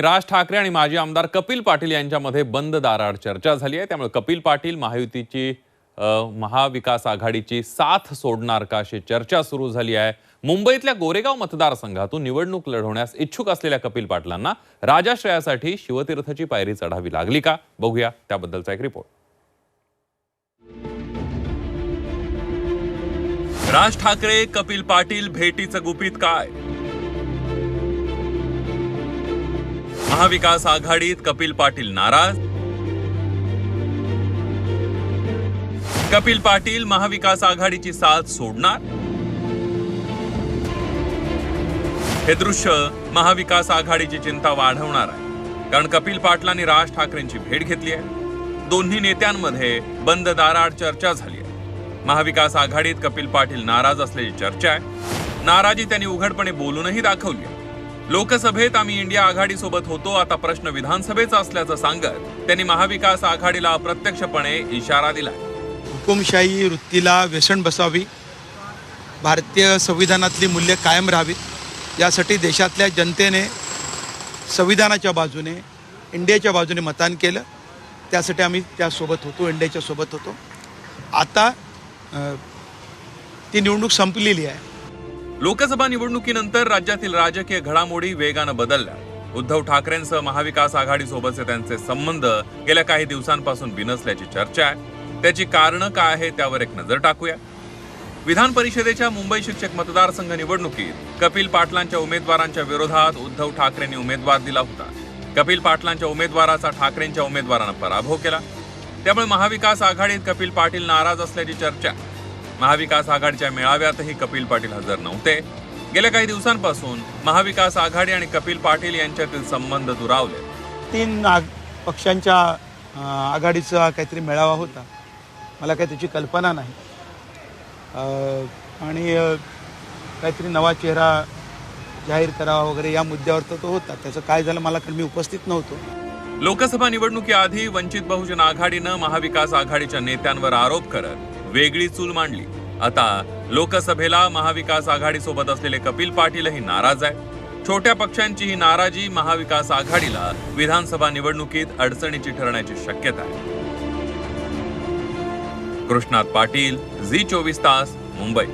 राज ठाकरे आणि माजी आमदार कपिल पाटील यांच्यामध्ये बंद दाराआड चर्चा झाली आहे. त्यामुळे कपिल पाटील महायुतीची महाविकास आघाडीची साथ सोडणार का अशी चर्चा सुरू झाली आहे. मुंबईतल्या गोरेगाव मतदारसंघातून निवडणूक लढवण्यास इच्छुक असलेल्या कपिल पाटलांना राजाश्रयासाठी शिवतीर्थची पायरी चढावी लागली का? बघूया त्याबद्दलचा एक रिपोर्ट. राज ठाकरे कपिल पाटील भेटीचं गुपित काय? महाविकास आघाडीत कपिल पाटील नाराज. कपिल पाटील महाविकास आघाडीची साथ सोडणार? हे दृश्य महाविकास आघाडीची चिंता वाढवणार आहे. कारण कपिल पाटलांनी राज ठाकरेंची भेट घेतली आहे. दोन्ही नेत्यांमध्ये बंद दाराआड चर्चा झाली आहे. महाविकास आघाडीत कपिल पाटील नाराज असल्याची चर्चा आहे. नाराजी त्यांनी उघडपणे बोलूनही दाखवली आहे. लोकसभेत आम्ही इंडिया आघाडीसोबत होतो आता प्रश्न विधानसभेचा असल्याचं सांगत त्यांनी महाविकास आघाडीला अप्रत्यक्षपणे इशारा दिला हुकुमशाही वृत्तीला व्यसन बसावी भारतीय संविधानातली मूल्य कायम राहावीत यासाठी देशातल्या जनतेने संविधानाच्या बाजूने इंडियाच्या बाजूने मतदान केलं. त्यासाठी आम्ही त्यासोबत होतो इंडियाच्या सोबत होतो. आता ती निवडणूक संपलेली आहे. लोकसभा निवडणुकीनंतर राज्यातील राजकीय घडामोडी वेगानं बदलल्या. उद्धव ठाकरेंसह महाविकास आघाडीसोबतचे त्यांचे संबंध गेल्या काही दिवसांपासून बिनसल्याची चर्चा आहे. त्याची कारणं काय आहे त्यावर एक नजर टाकूया. विधान परिषदेच्या मुंबई शिक्षक मतदारसंघ निवडणुकीत कपिल पाटलांच्या उमेदवारांच्या विरोधात उद्धव ठाकरेंनी उमेदवार दिला होता. कपिल पाटलांच्या उमेदवाराचा ठाकरेंच्या उमेदवारानं पराभव केला. त्यामुळे महाविकास आघाडीत कपिल पाटील नाराज असल्याची चर्चा आहे. महाविकास आघाडीच्या मेळाव्यातही कपिल पाटील हजर नव्हते. गेल्या काही दिवसांपासून महाविकास आघाडी आणि कपिल पाटील यांच्यातील संबंध दुरावले. तीन पक्षांच्या आघाडीचा काहीतरी मेळावा होता. मला काही त्याची कल्पना नाही. आणि काहीतरी नवा चेहरा जाहीर करावा वगैरे या मुद्द्यावर तर तो होता. त्याचं काय झालं मला मी उपस्थित नव्हतो. लोकसभा निवडणुकीआधी वंचित बहुजन आघाडीनं महाविकास आघाडीच्या नेत्यांवर आरोप करत वेगळी चूल मांडली. आता लोकसभेला महाविकास आघाडीसोबत असलेले कपिल पाटीलही नाराज आहे छोट्या पक्षांची ही नाराजी महाविकास आघाडीला विधानसभा निवडणुकीत अडचणीची ठरण्याची शक्यता आहे. कृष्णात पाटील झी चोवीस तास मुंबई.